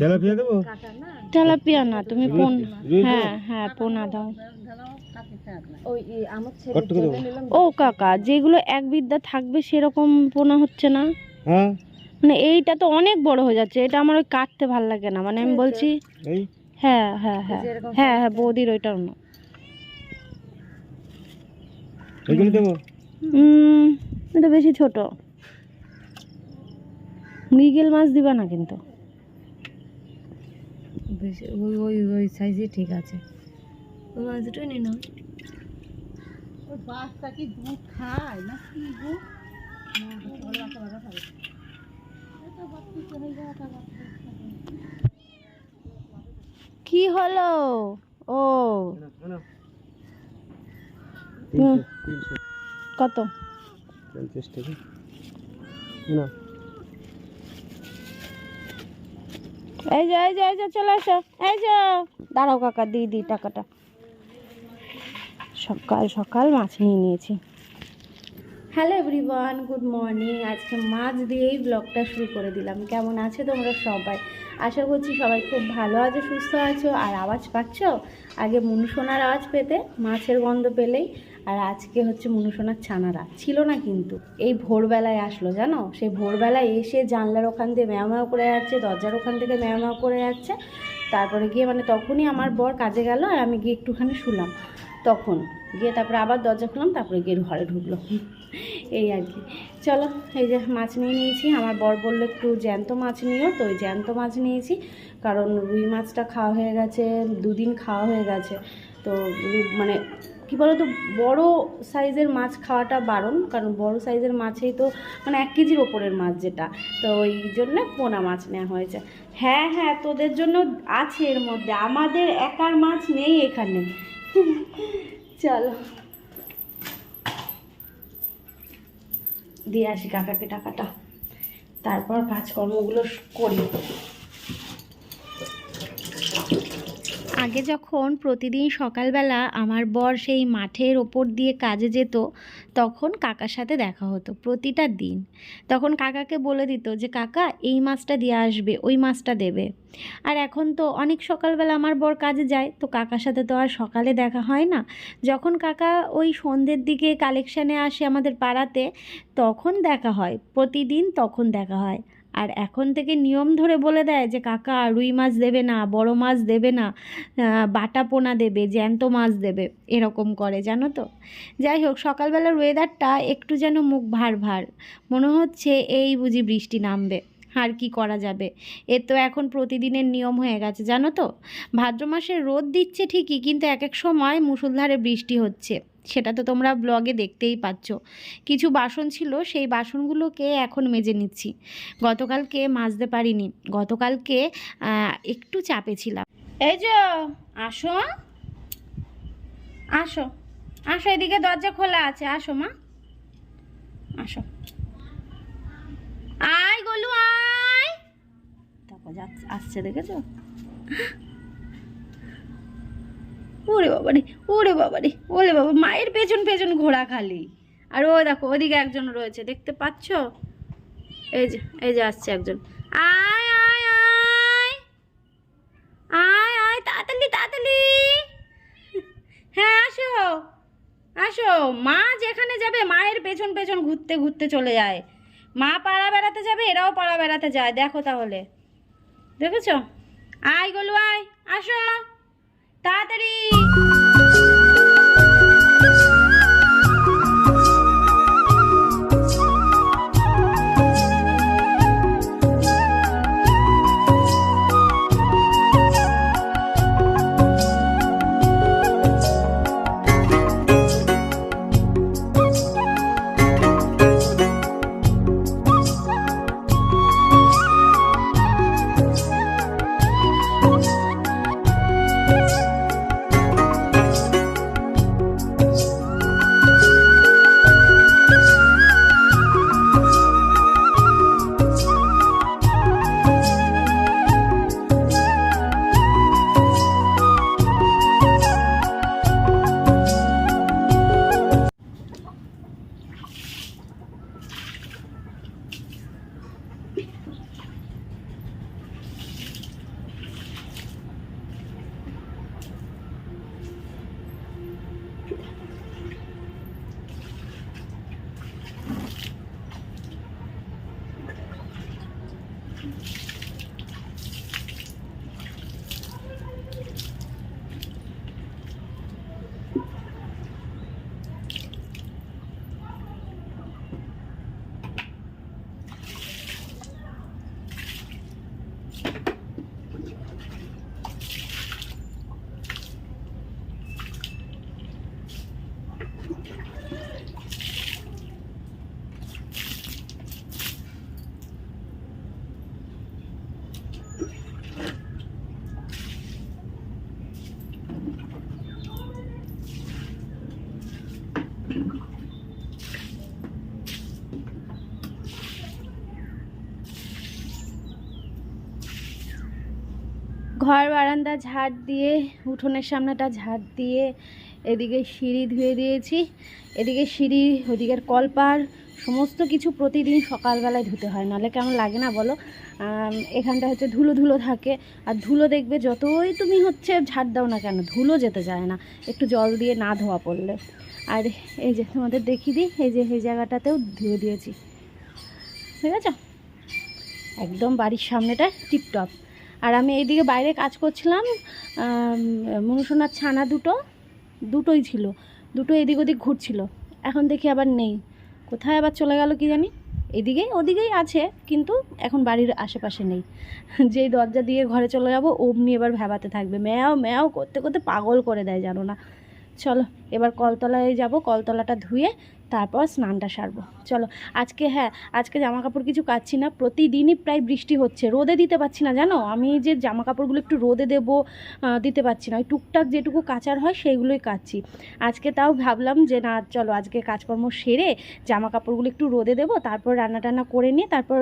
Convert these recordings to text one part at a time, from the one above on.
Tilapia দেবো? Tilapia না তুমি পোন হ্যাঁ হ্যাঁ পোনা দাও। ও কাকা যেগুলো এক বিদ্যা থাকবে সেরকম পোনা হচ্ছে না? হ্যাঁ। মানে এইটা তো অনেক বড় হয়ে যাচ্ছে এটা আমার ওই কাটতে ভালো লাগে না মানে আমি বলছি হ্যাঁ হ্যাঁ হ্যাঁ হ্যাঁ হ্যাঁ বৌদির ওইটা অন্য এইগুলো এটা বেশি ছোট। মৃগেল মাছ দিবা না কিন্তু। বেশি ওই ওই ওই সাইজে ঠিক আছে। ওই মাছ দুটোই নিয়ে নাও। কি হলো? ও। তিনশো তিনশো। কত? পঞ্চাশ টাকা। না। এই যে এই যে এই যে, চলে আসো। এই যে, দাঁড়াও কাকা, দিই দিই টাকাটা। সকাল সকাল মাছ নিয়ে নিয়েছি। হ্যালো এভরিওয়ান গুড মর্নিং আজকে মাছ দিয়েই ব্লগটা শুরু করে দিলাম। কেমন আছে তোমরা সবাই? আশা করছি সবাই খুব ভালো আছো, সুস্থ আছো, আর আওয়াজ পাচ্ছ? আগে মুনুসোনার আওয়াজ পেতে মাছের গন্ধ পেলেই আর আজকে হচ্ছে মুনুসোনার ছানারা ছিল না কিন্তু। এই ভোরবেলায় আসলো, জানো? সেই ভোরবেলায় এসে জানলার ওখান দিয়ে ম্যাও করে যাচ্ছে, দরজার ওখান থেকে ম্যাও করে যাচ্ছে। তারপরে গিয়ে মানে তখনই আমার বর কাজে গেল আর আমি গিয়ে একটুখানি শুলাম। তখন গিয়ে তারপরে আবার দরজা খুললাম, তারপরে গিয়ে ঘরে ঢুকলো। এই আর কি। চলো, এই যে মাছ নিয়ে নিয়েছি। আমার বর বলল একটু জ্যান্ত মাছ নিও, তো ওই জ্যান্ত মাছ নিয়েছি। কারণ রুই মাছটা খাওয়া হয়ে গেছে, দুদিন খাওয়া হয়ে গেছে। তো মানে কী বলো তো বড় সাইজের মাছ খাওয়াটা বারণ, কারণ বড় সাইজের মাছেই তো মানে এক কেজির ওপরের মাছ যেটা, তো ওই জন্যে পোনা মাছ নেওয়া হয়েছে। হ্যাঁ হ্যাঁ তোদের জন্য আছে এর মধ্যে, আমাদের একার মাছ নেই এখানে। চলো। দিয়ে আসি কাকাকে, টাকাটা। তারপর কাজকর্মগুলো করি। আগে যখন প্রতিদিন সকালবেলা আমার বর সেই মাঠের ওপর দিয়ে কাজে যেত, তখন কাকার সাথে দেখা হতো প্রতিটা দিন। তখন কাকাকে বলে দিত যে, কাকা, এই মাছটা দিয়ে আসবে, ওই মাছটা দেবে। আর এখন তো অনেক সকালবেলা আমার বর কাজে যায়, তো কাকার সাথে তো আর সকালে দেখা হয় না। যখন কাকা ওই সন্ধ্যের দিকে কালেকশানে আসে আমাদের পাড়াতে, তখন দেখা হয়, প্রতিদিন তখন দেখা হয়। আর এখন থেকে নিয়ম ধরে বলে দেয় যে, কাকা, রুই মাছ দেবে না, বড় মাছ দেবে না বাটা পোনা দেবে, জ্যান্ত মাছ দেবে। এরকম করে, জানো তো? যাই হোক, সকালবেলার ওয়েদারটা একটু যেন মুখ ভার ভার। মনে হচ্ছে এই বুঝি বৃষ্টি নামবে। আর কি করা যাবে? এ তো এখন প্রতিদিনের নিয়ম হয়ে গেছে, জানো তো? ভাদ্র মাসে রোদ দিচ্ছে ঠিকই, কিন্তু এক এক সময় মুষলধারে বৃষ্টি হচ্ছে। সেটা তো তোমরা ব্লগে দেখতেই পাচ্ছ। কিছু বাসন ছিল, সেই বাসনগুলোকে এখন মেজে নিচ্ছি। গতকালকে মাজতে পারিনি। গতকালকে একটু চাপে ছিলাম। এই যে, আসো আসো আসো, এদিকে দরজা খোলা আছে। আসো, মা। আসো। আয়, গলু, আয়। তারপর যাচ্ছে, আসছে, দেখেছ? ওরে বাবারে ওরে বাবারে ওরে বাবা, মায়ের পেছন পেছন ঘোড়া খালি। আর ও দেখো, ওদিকে একজন রয়েছে, দেখতে পাচ্ছ? এই যে এই যে আসছে একজন। আয় আয় আয়! আয় আয়, তাড়াতাড়ি তাড়াতাড়ি! হ্যাঁ আসো আসো। মা যেখানে যাবে, মায়ের পেছন পেছন ঘুরতে ঘুরতে চলে যায়। মা পাড়া বেড়াতে যাবে, এরাও পাড়া বেড়াতে যায়। দেখো তাহলে। দেখেছ? আয় গলু, আয়। আসো। তাড়াতাড়ি ঘর বারান্দা ঝাড় দিয়ে, উঠোনের সামনেটা ঝাড় দিয়ে, এদিকে সিঁড়ি ধুয়ে দিয়েছি। এদিকে সিঁড়ি, ওদিকের কলপার সমস্ত কিছু প্রতিদিন সকালবেলায় ধুতে হয়। নাহলে কেমন লাগে না বলো? এখানটা হচ্ছে ধুলো ধুলো থাকে। আর ধুলো দেখবে যতই তুমি হচ্ছে ঝাড় দাও না কেন, ধুলো যেতে যায় না। একটু জল দিয়ে না ধোয়া পড়লে। আর এই যে তোমাদের দেখিয়ে দিই, এই যে এই জায়গাটাতেও ধুয়ে দিয়েছি। ঠিক আছে? একদম বাড়ির সামনেটা টিপটপ। আর আমি এইদিকে বাইরে কাজ করছিলাম মনুষোনার ছানা দুটো, দুটোই ছিল দুটো এদিক ওদিক ঘুরছিল। এখন দেখি আবার নেই। কোথায় আবার চলে গেল কি জানি? এদিকে ওদিকেই আছে, কিন্তু এখন বাড়ির আশেপাশে নেই। যেই দরজা দিয়ে ঘরে চলে যাব, অমনি এবার ভেবাতে থাকবে। ম্যাও ম্যাও, করতে করতে পাগল করে দেয়, জানো না। চলো, এবার কলতলায় যাব। কলতলাটা ধুয়ে তারপর স্নানটা সারবো। চলো, আজকে হ্যাঁ আজকে জামা কাপড় কিছু কাচ্ছি না, প্রতিদিনই প্রায় বৃষ্টি হচ্ছে। রোদে দিতে পারছি না, জানো? আমি যে জামা কাপড়গুলো একটু রোদে দেবো দিতে পারছি না। ওই টুকটাক যেটুকু কাচার হয়, সেইগুলোই কাচ্ছি। আজকে তাও ভাবলাম যে, না, চলো, আজকে কাজকর্ম সেরে জামা কাপড়গুলো একটু রোদে দেবো, তারপর রান্না টান্না করে নিয়ে তারপর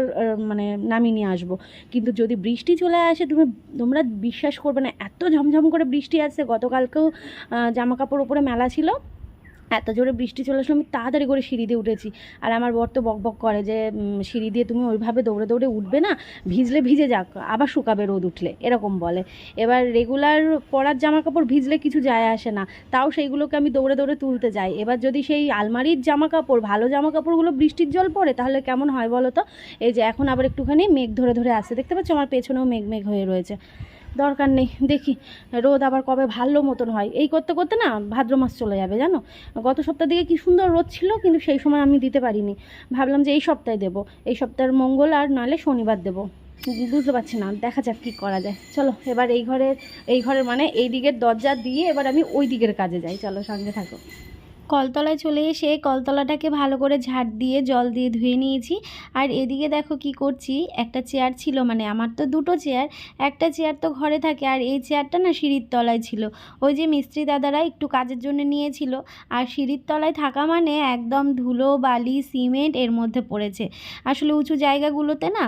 মানে নামিয়ে নিয়ে আসব। কিন্তু যদি বৃষ্টি চলে আসে, তুমি, তোমরা বিশ্বাস করবে না, এত ঝমঝম করে বৃষ্টি আসছে। গতকালকেও জামা কাপড় ওপরে মেলা ছিল। এত জোরে বৃষ্টি চলে আসলো, আমি তাড়াতাড়ি করে সিঁড়ি দিয়ে উঠেছি। আর আমার বর তো বক বক করে যে সিঁড়ি দিয়ে তুমি ওইভাবে দৌড়ে দৌড়ে উঠবে না, ভিজলে ভিজে যাক, আবার শুকাবে রোদ উঠলে, এরকম বলে। এবার রেগুলার পরার জামা কাপড় ভিজলে কিছু যায় আসে না, তাও সেইগুলোকে আমি দৌড়ে দৌড়ে তুলতে যাই। এবার যদি সেই আলমারির জামা কাপড় ভালো জামা কাপড়গুলো বৃষ্টির জল পড়ে, তাহলে কেমন হয় বলো তো? এই যে এখন আবার একটুখানি মেঘ ধরে ধরে আসছে দেখতে পাচ্ছ? আমার পেছনেও মেঘ মেঘ হয়ে রয়েছে। দরকার নেই। দেখি, রোদ আবার কবে ভালো মতন হয়। এই করতে করতে না ভাদ্র মাস চলে যাবে, জানো? গত সপ্তাহ দিকে কি সুন্দর রোদ ছিল, কিন্তু সেই সময় আমি দিতে পারিনি। ভাবলাম যে এই সপ্তাহে দেবো। এই সপ্তাহের মঙ্গল আর নাহলে শনিবার দেবো। বুঝতে পারছি না, দেখা যাক কী করা যায়। চলো, এবার এই ঘরের এই ঘরের মানে এই দিকের দরজা দিয়ে এবার আমি ওই দিকের কাজে যাই। চলো, সঙ্গে থাকো। কলতলায় চলে এসে কলতলাটাকে ভালো করে ঝাড় দিয়ে, জল দিয়ে ধুয়ে নিয়েছি। আর এদিকে দেখো কি করছি, একটা চেয়ার ছিল মানে আমার তো দুটো চেয়ার, একটা চেয়ার তো ঘরে থাকে। আর এই চেয়ারটা না সিঁড়ির তলায় ছিল। ওই যে মিস্ত্রি দাদারা একটু কাজের জন্য নিয়েছিল। আর সিঁড়ির তলায় থাকা মানে একদম ধুলো, বালি, সিমেন্ট এর মধ্যে পড়েছে। আসলে উঁচু জায়গাগুলোতে না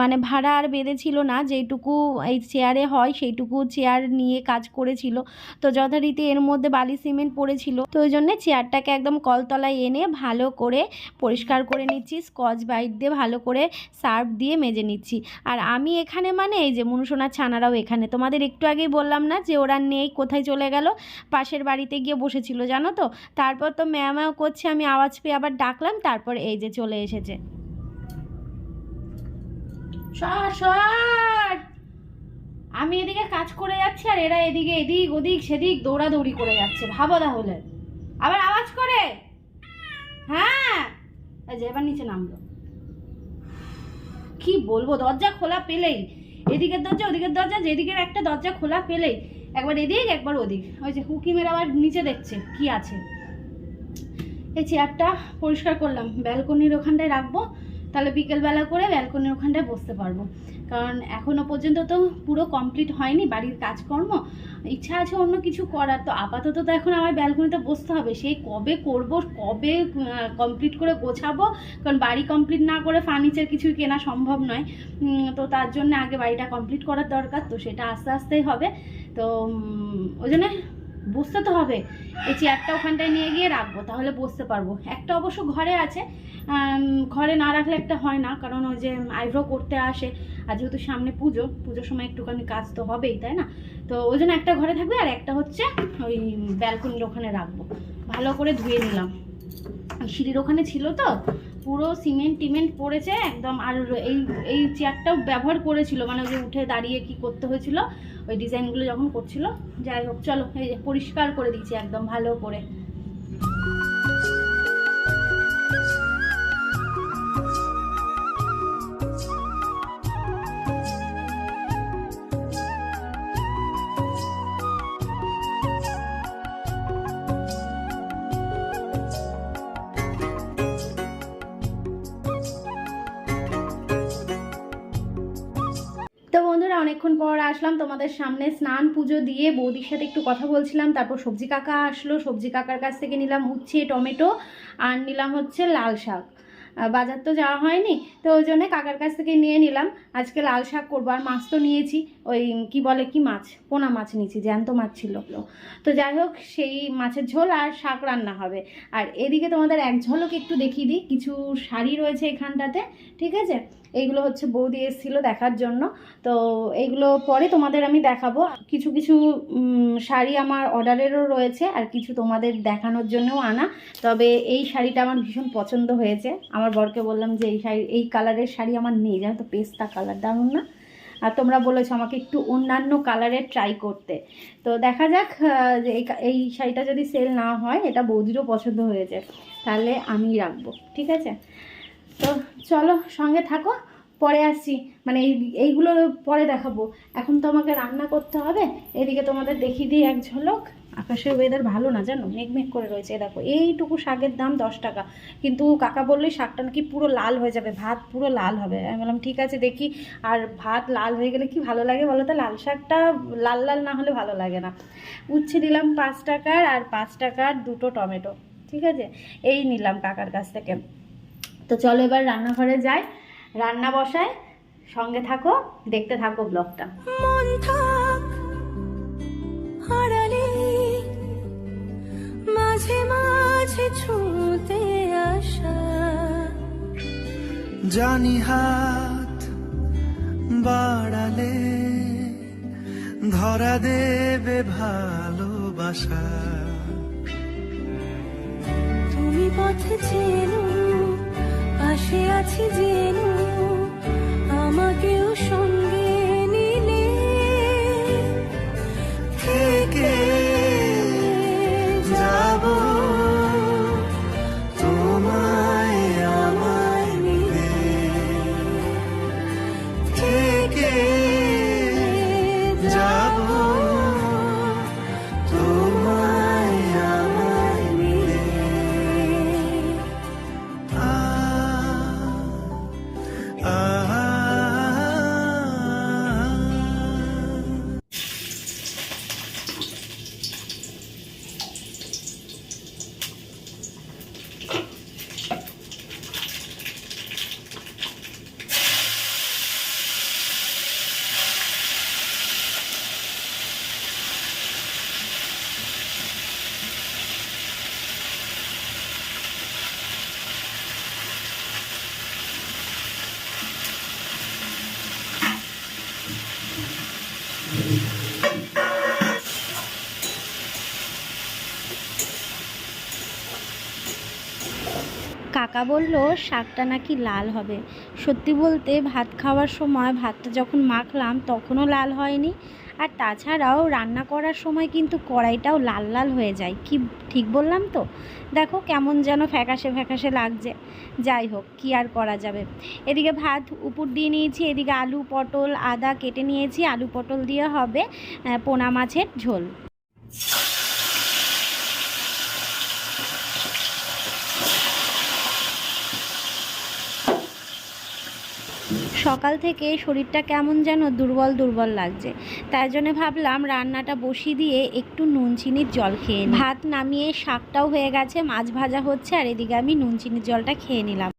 মানে ভাড়া আর বেঁধেছিল না। যেইটুকু এই চেয়ারে হয়, সেইটুকু চেয়ার নিয়ে কাজ করেছিল। তো যথারীতি এর মধ্যে বালি, সিমেন্ট পড়েছিল। তো ওই জন্য চেয়ারটাকে একদম কলতলায় এনে ভালো করে পরিষ্কার করে নিচ্ছি, স্কচ বাইট দিয়ে ভালো করে সার্ফ দিয়ে মেজে নিচ্ছি। আর আমি এখানে মানে এই যে মনুসোনার ছানারাও এখানে। তোমাদের একটু আগেই বললাম না যে ওরা নেই, কোথায় চলে গেল? পাশের বাড়িতে গিয়ে বসেছিল, জানো তো? তারপর তো ম্যাও করছে, আমি আওয়াজ পেয়ে আবার ডাকলাম, তারপর এই যে চলে এসেছে। আমি এদিকে কাজ করে যাচ্ছি আর এরা এদিকে এদিক ওদিক সেদিক দৌড়াদৌড়ি করে যাচ্ছে। ভাবো তাহলে। আবার আওয়াজ করে? হ্যাঁ। যে, এবার নিচে নামলো। কি বলব, দরজা খোলা পেলেই। এদিকের দরজা, ওদিকের দরজা, যেদিকের একটা দরজা খোলা পেলেই। একবার এদিক, একবার ওদিক। ওই যে হুকিমের আবার নিচে দেখছে, কি আছে। এই চেয়ারটা পরিষ্কার করলাম। ব্যালকনির ওখানটায় রাখব। তাহলে বিকেলবেলা করে ব্যালকনির ওখানটায় বসতে পারব। কারণ এখনও পর্যন্ত তো পুরো কমপ্লিট হয়নি বাড়ির কাজকর্ম। ইচ্ছা আছে অন্য কিছু করার, তো আপাতত তো এখন আমার ব্যালকনিতে বসতে হবে। সেই কবে করব, কবে কমপ্লিট করে গোছাবো? কারণ বাড়ি কমপ্লিট না করে ফার্নিচার কিছুই কেনা সম্ভব নয়। তো তার জন্য আগে বাড়িটা কমপ্লিট করার দরকার, তো সেটা আস্তে আস্তেই হবে। তো ওই জন্য বসতে তো হবে। এই চেয়ারটা ওখানটায় নিয়ে গিয়ে রাখব, তাহলে বসতে পারব। একটা অবশ্য ঘরে আছে ঘরে না রাখলে একটা হয় না, কারণ ওই যে আইব্রো করতে আসে, আর যেহেতু সামনে পুজো, পুজোর সময় একটুখানি কাজ তো হবেই, তাই না? তো ওই জন্য একটা ঘরে থাকবে, আর একটা হচ্ছে ওই ব্যালকনির ওখানে রাখব। ভালো করে ধুয়ে নিলাম। সিঁড়ির ওখানে ছিল তো, পুরো সিমেন্ট টিমেন্ট পড়েছে, একদম আর এই এই চেয়ারটাও ব্যবহার করেছিল মানে ওই যে উঠে দাঁড়িয়ে কি করতে হয়েছিল ওই ডিজাইনগুলো যখন করছিল, যাই হোক, চলো, এই যে পরিষ্কার করে দিচ্ছি একদম ভালো করে। আসলাম তোমাদের সামনে স্নান পুজো দিয়ে। বৌদির সাথে একটু কথা বলছিলাম, তারপর সবজি কাকা আসলো। সবজি কাকার কাছ থেকে নিলাম উচ্ছে, টমেটো আর নিলাম হচ্ছে লাল শাক। বাজার তো যাওয়া হয়নি, তো ওই জন্য কাকার কাছ থেকে নিয়ে নিলাম। আজকে লাল শাক করব আর মাছ তো নিয়েছি, ওই কি বলে কি মাছ? পোনা মাছ নিয়েছি, জ্যান্ত মাছ ছিল। তো যাই হোক, সেই মাছের ঝোল আর শাক রান্না হবে। আর এদিকে তোমাদের এক ঝলক একটু দেখিয়ে দিই, কিছু শাড়ি রয়েছে এখানটাতে, ঠিক আছে? এইগুলো হচ্ছে বৌদি এসেছিল দেখার জন্য। তো এইগুলো পরে তোমাদের আমি দেখাবো। কিছু কিছু শাড়ি আমার অর্ডারেরও রয়েছে আর কিছু তোমাদের দেখানোর জন্যও আনা। তবে এই শাড়িটা আমার ভীষণ পছন্দ হয়েছে। আমার বরকে বললাম যে এই শাড়ি, এই কালারের শাড়ি আমার নেই, জানো তো, পেস্তা কালার, দারুণ না? আর তোমরা বলেছ আমাকে একটু অন্যান্য কালারের ট্রাই করতে। তো দেখা যাক যে এই শাড়িটা যদি সেল না হয়, এটা বৌদিরও পছন্দ হয়েছে। তাহলে আমি রাখব, ঠিক আছে? তো চলো সঙ্গে থাকো, পরে আসছি। মানে এই, এইগুলো পরে দেখাবো। এখন তো আমাকে রান্না করতে হবে। এদিকে তোমাদের দেখিয়ে দিই এক ঝলক। আকাশের ওয়েদার ভালো না জানো? মেঘমেঘ করে রয়েছে। দেখো, এইটুকু শাকের দাম দশ টাকা। কিন্তু কাকা বললে শাকটা নাকি পুরো লাল হয়ে যাবে। ভাত পুরো লাল হবে। আমি বললাম, ঠিক আছে, দেখি। আর ভাত লাল হয়ে গেলে কি ভালো লাগে বলো তো? লাল শাকটা লাল লাল না হলে ভালো লাগে না। উচ্ছে দিলাম পাঁচ টাকার আর পাঁচ টাকার দুটো টমেটো। ঠিক আছে? এই নিলাম কাকার কাছ থেকে। তো চলো এবার রান্নাঘরে যাই। রান্না বসায়, সঙ্গে থাকো, দেখতে থাকো ব্লগটা। মাঝে মাঝে আসা। জানি হাত বাড়ালে ধরা দেবে ভালোবাসা। তুমি পথে চেনো পাশে আছি জেনো আমাকেও সঙ্গে নিলে। থেকে কাকা বলল, শাকটা নাকি লাল হবে। সত্যি বলতে ভাত খাওয়ার সময় ভাতটা যখন মাখলাম তখনও লাল হয়নি। আর তাছাড়াও রান্না করার সময় কিন্তু কড়াইটাও লাল লাল হয়ে যায়। কি ঠিক বললাম তো? দেখো কেমন যেন ফ্যাকাশে ফ্যাকাশে লাগছে। যাই হোক, কি আর করা যাবে? এদিকে ভাত উপর দিয়ে নিয়েছি, এদিকে আলু, পটল, আদা কেটে নিয়েছি। আলু, পটল দিয়ে হবে পোনা মাছের ঝোল। সকাল থেকে শরীরটা কেমন যেন দুর্বল দুর্বল লাগছে। তাই জন্য ভাবলাম রান্নাটা বসিয়ে দিয়ে একটু নুন চিনির জল খেয়ে। ভাত নামিয়ে শাকটাও হয়ে গেছে, মাছ ভাজা হচ্ছে, আর এদিকে আমি নুন চিনির জলটা খেয়ে নিলাম।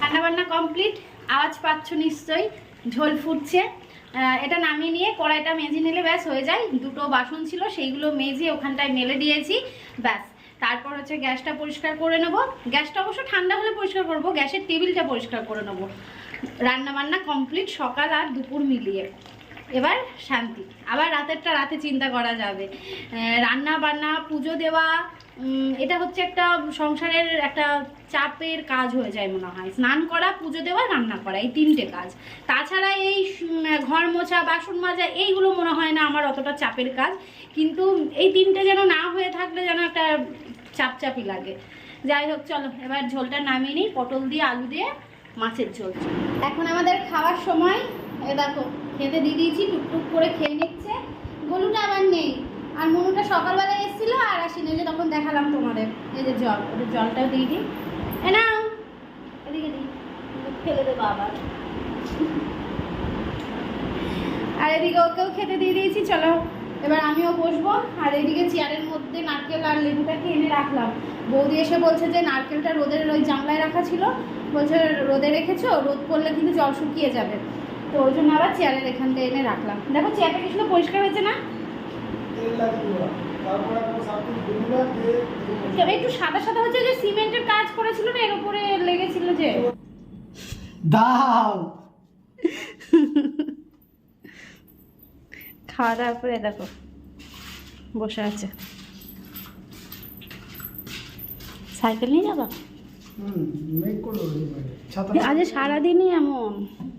রান্নাবান্না কমপ্লিট, আওয়াজ পাচ্ছ নিশ্চয়ই, ঝোল ফুটছে। এটা নামিয়ে নিয়ে কড়াইটা মেজে নিলে ব্যাস হয়ে যায়। দুটো বাসন ছিল, সেইগুলো মেজে ওখানটায় মেলে দিয়েছি, ব্যাস। তারপর হচ্ছে গ্যাসটা পরিষ্কার করে নেব। গ্যাসটা অবশ্য ঠান্ডা হলে পরিষ্কার করব, গ্যাসের টেবিলটা পরিষ্কার করে নেব। রান্নাবান্না কমপ্লিট সকাল আর দুপুর মিলিয়ে। এবার শান্তি। আবার রাতেরটা রাতে চিন্তা করা যাবে। রান্না বান্না পুজো দেওয়া এটা হচ্ছে একটা সংসারের একটা চাপের কাজ হয়ে যায় মনে হয়। স্নান করা, পুজো দেওয়া, রান্না করা, এই তিনটে কাজ। তাছাড়া এই ঘর মোছা, বাসন মাজা, এইগুলো মনে হয় না আমার অতটা চাপের কাজ। কিন্তু এই তিনটে যেন না হয়ে থাকলে যেন একটা চাপ চাপই লাগে। যাই হোক, চলো, এবার ঝোলটা নামিয়ে নিই। পটল দিয়ে আলু দিয়ে মাছের ঝোল। এখন আমাদের খাওয়ার সময়, এ দেখো, খেতে দিয়ে দিয়েছি, টুকটুক করে খেয়ে নিচ্ছে। গলুটা আবার নেই। আর মনুটা সকালবেলা এসেছিল আর আসিনি যে তখন দেখালাম তোমাদের, এই যে জল, ওদের জলটাও দিয়ে দিই। নাও, এদিকে দিই ফেলে দেবো আবার। আর এদিকে ওকেও খেতে দিয়ে দিয়েছি, চলো। এবার আমিও বসবো, আর এদিকে চেয়ারের মধ্যে নারকেল আর লেবুটাকে এনে রাখলাম। বৌদি এসে বলছে যে নারকেলটা রোদের ওই জানলায় রাখা ছিল, বলছে রোদে রেখেছো, রোদ পড়লে কিন্তু জল শুকিয়ে যাবে। তো ওই জন্য আবার চেয়ারের এখানটা এনে রাখলাম। দেখো চেয়ারটা কি সুন্দর পরিষ্কার হয়েছে না? একটু সাদা সাদা হচ্ছে যে সিমেন্টের কাজ করেছিল না এর উপরে লেগেছিল যে? দাও। খাওয়া দাওয়ার পরে দেখো বসে আছে। সাইকেল নিয়ে যাবা? আজ সারাদিনই এমন।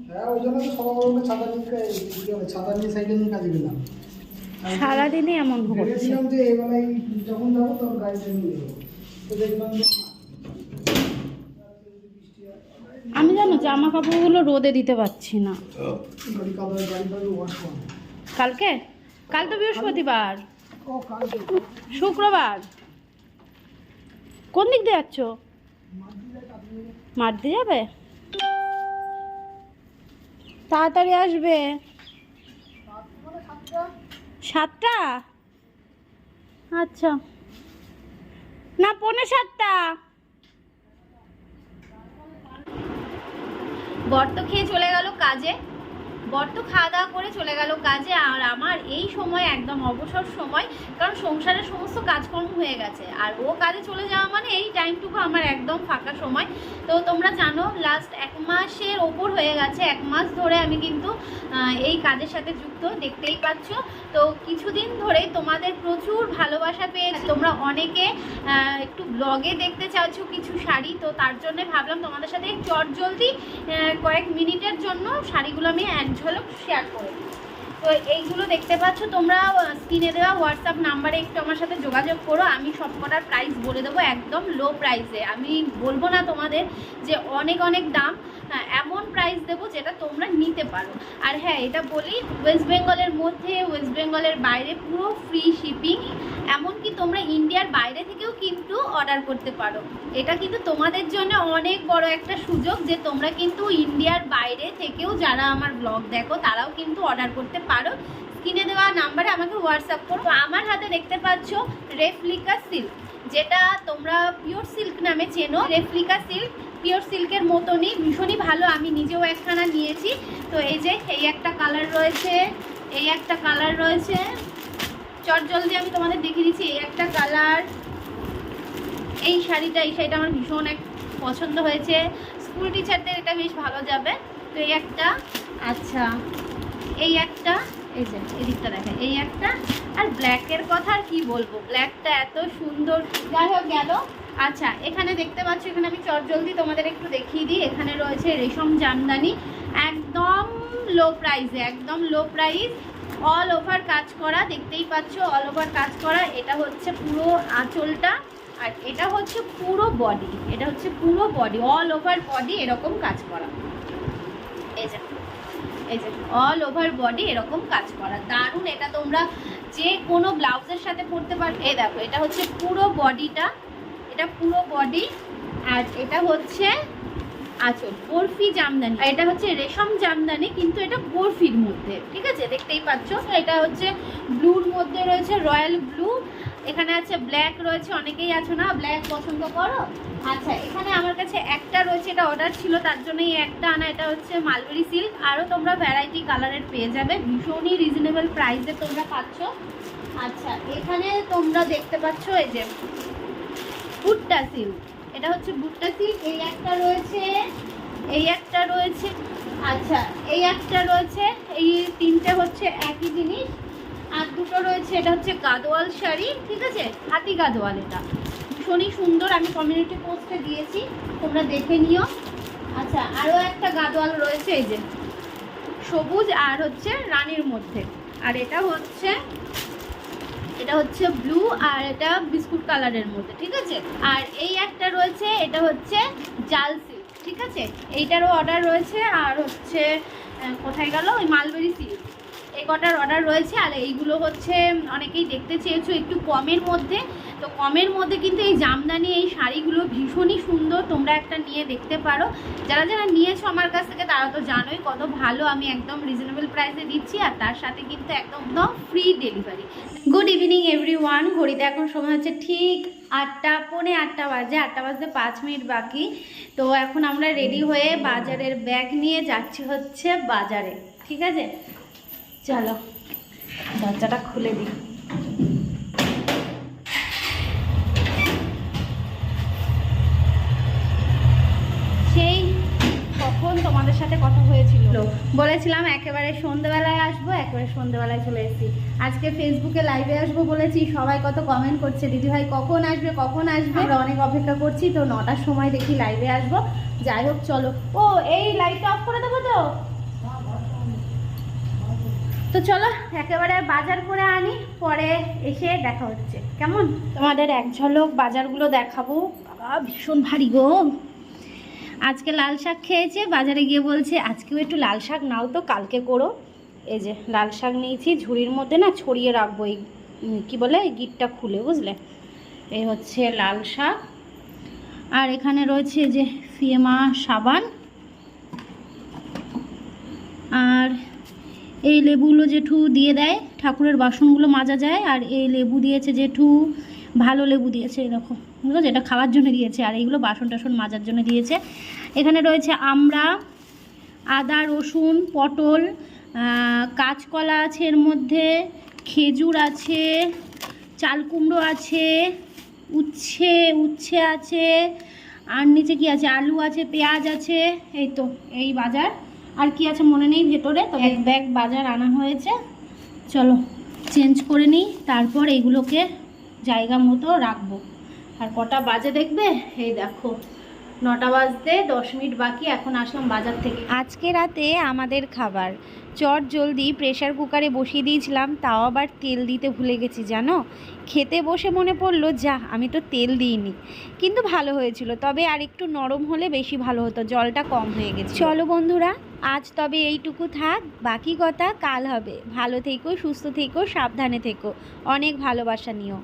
হ্যাঁ ওই জন্য তো সবাই ছাতা নিয়ে ছাতা নিয়ে সাইকেল নিয়ে কাজে গেলাম। আর সারাদিনই এমন হচ্ছে। আমি জানো জামা কাপড়গুলো রোদে দিতে পারছি না। কালকে? কাল তো বৃহস্পতিবার। শুক্রবার। কোন দিক দিয়ে যাচ্ছ? মাঠ দিয়ে যাবে? তাড়াতাড়ি আসবে। সাতটা? আচ্ছা। না পনেরো সাতটা। বর্ত তো খেয়ে চলে গেল কাজে। বর্ত তো খাওয়া দাওয়া করে চলে গেল কাজে। এই সময় একদম অবসর সময়, কারণ সংসারের সমস্ত কাজকর্ম হয়ে গেছে। আর ও কাজে চলে যাওয়া মানে এই টাইমটুকু আমার একদম ফাঁকা সময়। তো তোমরা জানো লাস্ট এক মাসের ওপর হয়ে গেছে। এক মাস ধরে আমি কিন্তু এই কাজের সাথে যুক্ত, দেখতেই পাচ্ছ। তো কিছুদিন ধরেই তোমাদের প্রচুর ভালোবাসা পেয়ে তোমরা অনেকে একটু ব্লগে দেখতে চাচ্ছো কিছু শাড়ি, তো তার জন্য ভাবলাম তোমাদের সাথে চট জলদি কয়েক মিনিটের জন্য শাড়িগুলো আমি এক ঝলক শেয়ার করে দিই। তো এইগুলো দেখতে পাচ্ছ তোমরা স্ক্রিনে দেওয়া হোয়াটসঅ্যাপ নাম্বারে একটু আমার সাথে যোগাযোগ করো আমি সব কটার প্রাইস বলে দেবো একদম লো প্রাইসে আমি বলব না তোমাদের যে অনেক অনেক দাম হ্যাঁ, এমন প্রাইস দেবো যেটা তোমরা নিতে পারো। আর হ্যাঁ এটা বলি ওয়েস্ট বেঙ্গলের মধ্যে ওয়েস্ট বেঙ্গলের বাইরে পুরো ফ্রি শিপিং এমনকি তোমরা ইন্ডিয়ার বাইরে থেকেও কিন্তু অর্ডার করতে পারো। এটা কিন্তু তোমাদের জন্য অনেক বড় একটা সুযোগ যে তোমরা কিন্তু ইন্ডিয়ার বাইরে থেকেও যারা আমার ব্লগ দেখো তারাও কিন্তু অর্ডার করতে পারো স্ক্রিনে দেওয়া নাম্বারে আমাকে হোয়াটসঅ্যাপ করো। আমার হাতে দেখতে পাচ্ছ রেফলিকা সিল্ক যেটা তোমরা পিওর সিল্ক নামে চেনো। রেফলিকা সিল্ক পিওর সিল্কের মতনই, ভীষণই ভালো। আমি নিজেও একখানা নিয়েছি। তো এই যে, এই একটা কালার রয়েছে, এই একটা কালার রয়েছে। চট জলদি আমি তোমাদের দেখিয়ে দিচ্ছি, এই একটা কালার এই শাড়িটা এই শাড়িটা আমার ভীষণ এক পছন্দ হয়েছে। স্কুল টিচারদের এটা বেশ ভালো যাবে। তো এই একটা আচ্ছা। এই একটা, এই যে, এদিকটা দেখে এই একটা, আর ব্ল্যাকের কথা আর কি বলব? ব্ল্যাকটা এত সুন্দর। যাই হোক, গেল। আচ্ছা এখানে দেখতে পাচ্ছ, এখানে আমি চট জলদি তোমাদের একটু দেখিয়ে দিই। এখানে রয়েছে রেশম জামদানি, একদম লো প্রাইসে একদম লো প্রাইস অল ওভার কাজ করা। দেখতেই পাচ্ছ অল ওভার কাজ করা। এটা হচ্ছে পুরো আঁচলটা, আর এটা হচ্ছে পুরো বডি এটা হচ্ছে পুরো বডি অল ওভার বডি এরকম কাজ করা। এই যে। অল ওভার বডি এরকম কাজ করা। দারুণ, এটা তোমরা যে কোনো ব্লাউজের সাথে পরতে পারো এই দেখো, এটা হচ্ছে পুরো বডিটা এটা পুরো বডি আর এটা হচ্ছে আঁচল, বরফি জামদানি। এটা হচ্ছে রেশম জামদানি, কিন্তু এটা বরফির মধ্যে, ঠিক আছে? দেখতেই পাচ্ছ? এটা হচ্ছে ব্লুর মধ্যে রয়েছে রয়্যাল ব্লু এখানে আছে ব্ল্যাক রয়েছে, অনেকেই আছো না? ব্ল্যাক পছন্দ করো? আচ্ছা এখানে আমার কাছে একটা রয়েছে, এটা অর্ডার ছিল, তার জন্য এই একটা আনা, এটা হচ্ছে মালবেরি সিল্ক আরও তোমরা ভ্যারাইটি কালারের পেয়ে যাবে, ভীষণই রিজনেবল প্রাইসে তোমরা পাচ্ছ। আচ্ছা এখানে তোমরা দেখতে পাচ্ছ এই যে ভুট্টা সিল্ক এটা হচ্ছে ভুট্টা সিল্ক এই একটা রয়েছে, এই একটা রয়েছে আচ্ছা এই একটা রয়েছে, এই তিনটে হচ্ছে একই জিনিস। আর দুটো রয়েছে, এটা হচ্ছে গাদোয়াল শাড়ি, ঠিক আছে? হাতি গাদোয়াল এটা। ভীষণই সুন্দর, আমি কমিউনিটি পোস্টে দিয়েছি, তোমরা দেখে নিও। আচ্ছা আরও একটা গাদোয়াল রয়েছে, এই যে, সবুজ আর হচ্ছে রানীর মধ্যে। আর এটা হচ্ছে এটা হচ্ছে ব্লু আর এটা বিস্কুট কালারের মধ্যে, ঠিক আছে? আর এই একটা রয়েছে, এটা হচ্ছে জাল সিল্ক ঠিক আছে? এইটারও অর্ডার রয়েছে, আর হচ্ছে কোথায় গেল? ওই মালবেরি সিল্ক এই কটার অর্ডার রয়েছে। আর এইগুলো হচ্ছে অনেকেই দেখতে চেয়েছো একটু কমের মধ্যে। তো কমের মধ্যে কিন্তু এই জামদানি, এই শাড়িগুলো ভীষণই সুন্দর। তোমরা একটা নিয়ে দেখতে পারো। যারা যারা নিয়েছো আমার কাছ থেকে, তারা তো জানোই কত ভালো আমি একদম রিজনেবল প্রাইসে দিচ্ছি। আর তার সাথে কিন্তু একদম free delivery good evening every one ঘড়িতে এখন সময় হচ্ছে ঠিক আটটা, পৌনে আটটা বাজে। আটটা বাজতে পাঁচ মিনিট বাকি। তো এখন আমরা রেডি হয়ে বাজারের ব্যাগ নিয়ে যাচ্ছি হচ্ছে বাজারে। ঠিক আছে? চলো, দরজাটা খুলে দিই। সেই কখন তোমাদের সাথে কথা হয়েছিল? বলেছিলাম একেবারে সন্ধেবেলায় আসব, একেবারে সন্ধেবেলায় চলে এসেছি। আজকে ফেসবুকে লাইভে আসব বলেছি, সবাই কত কমেন্ট করছে দিদি ভাই কখন আসবে কখন আসবে? আমরা অনেক অপেক্ষা করছি, তো নটার সময় দেখি লাইভে আসব। যাই হোক, চলো। ও, এই লাইটটা অফ করে দেবো তো? তো চলো, একেবারে বাজার করে আনি, পরে এসে দেখা হচ্ছে। কেমন? তোমাদের এক ঝলক বাজারগুলো দেখাবো। বাবা, ভীষণ ভারী গো। আজকে লাল শাক খেয়েছে, বাজারে গিয়ে বলছে, আজকেও একটু লাল শাক নাও তো, কালকে করো। এই যে, লাল শাক নিয়েছি, ঝুড়ির মধ্যে না ছড়িয়ে রাখব, এই কি বলে গিটটা খুলে, বুঝলে? এই হচ্ছে লাল শাক। আর এখানে রয়েছে যে, ফিয়েমা সাবান। আর এই লেবুগুলো জেঠু দিয়ে দেয়, ঠাকুরের বাসনগুলো মাজা যায়, আর এই লেবু দিয়েছে জেঠু, ভালো লেবু দিয়েছে এরকম বুঝলো এটা খাওয়ার জন্য দিয়েছে, আর এইগুলো বাসন টাসন মাজার জন্য দিয়েছে। এখানে রয়েছে আমড়া আদা, রসুন, পটল কাঁচকলা আছে এর মধ্যে, খেজুর আছে চাল কুমড়ো আছে, উচ্ছে উচ্ছে আছে, আর নিচে কি আছে? আলু আছে, পেঁয়াজ আছে, এই তো, এই বাজার। আর কি আছে মনে নেই ভেতরে তো এক ব্যাগ বাজার আনা হয়েছে। চলো চেঞ্জ করে নিই, তারপর এগুলোকে জায়গা মতো রাখব। আর কটা বাজে দেখবে? এই দেখো। নটা বাজতে, দশ মিনিট বাকি, এখন আসলাম বাজার থেকে। আজকে রাতে আমাদের খাবার। চট জলদি প্রেশার কুকারে বসিয়ে দিয়েছিলাম, তাও আবার তেল দিতে ভুলে গেছি, জানো? খেতে বসে মনে পড়ল, যা, আমি তো তেল দিইনি। কিন্তু ভালো হয়েছিল, তবে আর একটু নরম হলে বেশি ভালো হতো, জলটা কম হয়ে গেছে চলো বন্ধুরা, আজ তবে এইটুকু থাক, বাকি কথা কাল হবে। ভালো থেকো, সুস্থ থেকো, সাবধানে থেকো। অনেক ভালোবাসা নিও।